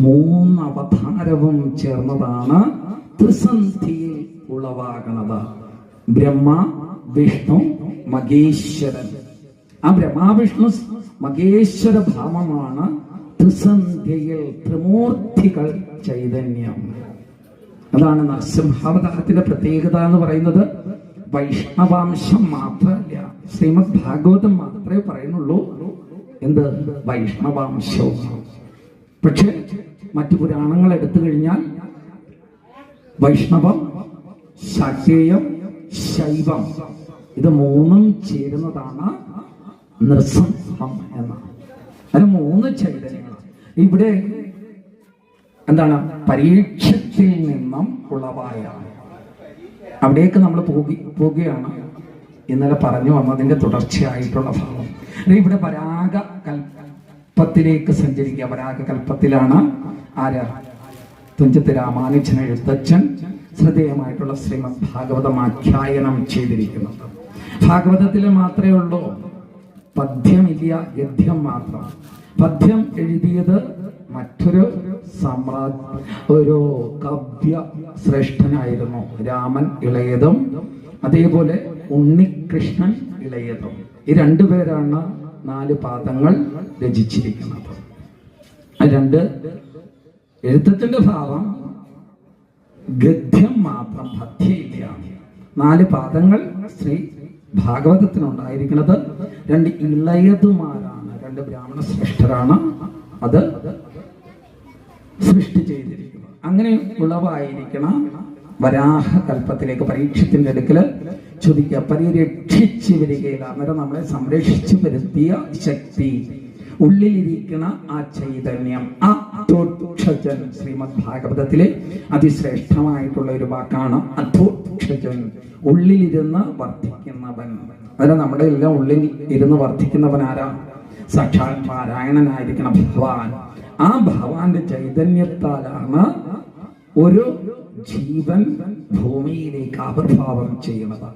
മൂന്ന് അവതാരവും ചേർന്നതാണ് ത്രിസന്ധിയിൽ ഉളവാകണത്. ബ്രഹ്മ വിഷ്ണു മഹേശ്വരൻ. ആ ബ്രഹ്മാവിഷ്ണു മഹേശ്വര ഭാവമാണ് ത്രിസന്ധ്യയിൽ ത്രിമൂർത്തികൾ ചൈതന്യം. അതാണ് നരസിംഹാവതാരത്തിന്റെ പ്രത്യേകത എന്ന് പറയുന്നത്. വൈഷ്ണവാംശം മാത്രമല്ല. ശ്രീമദ് ഭാഗവതം മാത്രമേ പറയുന്നുള്ളൂ. എന്ത്? വൈഷ്ണവാംശവും. പക്ഷെ മറ്റു പുരാണങ്ങൾ എടുത്തു കഴിഞ്ഞാൽ വൈഷ്ണവം ശാക്തേയം ശൈവം ഇത് മൂന്നും ചേരുന്നതാണ് നൃസിംഹം എന്ന. അത് മൂന്ന് ചൈതന്യങ്ങൾ. ഇവിടെ എന്താണ്? പരീക്ഷത്തിൽ നിന്നും ഉളവായ അവിടേക്ക് നമ്മൾ പോകി പോവുകയാണ് ഇന്നലെ പറഞ്ഞു വന്നതിന്റെ തുടർച്ചയായിട്ടുള്ള ഭാവം ഇവിടെ പരാഗ കൽപ്പത്തിലേക്ക് സഞ്ചരിക്കുക. പരാഗ കൽപ്പത്തിലാണ് ആരാ? തുഞ്ചത്ത് രാമാനുജൻ എഴുത്തച്ഛൻ. ശ്രദ്ധേയമായിട്ടുള്ള ശ്രീമദ് ഭാഗവതം ആഖ്യായനം ചെയ്തിരിക്കുന്നത്. ഭാഗവതത്തിൽ മാത്രമേ ഉള്ളൂ. പദ്യമില്ല ഗദ്യം മാത്രം. പദ്യം എഴുതിയത് മറ്റൊരു സമ്രാജ് ഒരു കവ്യ ശ്രേഷ്ഠനായിരുന്നു. രാമൻ ഇളയതും അതേപോലെ ഉണ്ണികൃഷ്ണൻ ഇളയതും. ഈ രണ്ടുപേരാണ് നാല് പാദങ്ങൾ രചിച്ചിരിക്കുന്നത്. രണ്ട് എഴുത്തത്തിന്റെ ഭാവം ഗദ്യം മാത്രം പദ്യയില്ല നാല് പാദങ്ങൾ ശ്രീ ഭാഗവതത്തിനുണ്ടായിരിക്കുന്നത് രണ്ട് ഇളയതുമാരാണ് രണ്ട് ബ്രാഹ്മണ ശ്രേഷ്ഠരാണ് അത് സൃഷ്ടി ചെയ്തിരിക്കുന്നത്. അങ്ങനെ ഉളവായിരിക്കണം വരാഹ കൽപ്പത്തിലേക്ക് പരീക്ഷത്തിന്റെ അടുക്കൽ ചോദിക്കുക പരിരക്ഷിച്ച് വരികയില്ല. അന്നേരം നമ്മളെ സംരക്ഷിച്ചു വരുത്തിയ ശക്തി. ഉള്ളിലിരിക്കുന്ന ആ ചൈതന്യം. അധോക്ഷജൻ ശ്രീമദ് ഭാഗവതത്തിലെ അതിശ്രേഷ്ഠമായിട്ടുള്ള ഒരു വാക്കാണ് അധോക്ഷജൻ. ഉള്ളിലിരുന്ന് വർദ്ധിക്കുന്നവൻ അതിന് നമ്മുടെ എല്ലാം ഉള്ളിൽ ഇരുന്ന് വർദ്ധിക്കുന്നവൻ ആരാ? സാക്ഷാൽ പാരായണനായിരിക്കണം ഭഗവാൻ. ആ ഭഗവാന്റെ ചൈതന്യത്താലാണ് ഒരു ജീവൻ ഭൂമിയിലേക്ക് ആവിർഭാവം ചെയ്യുന്നത്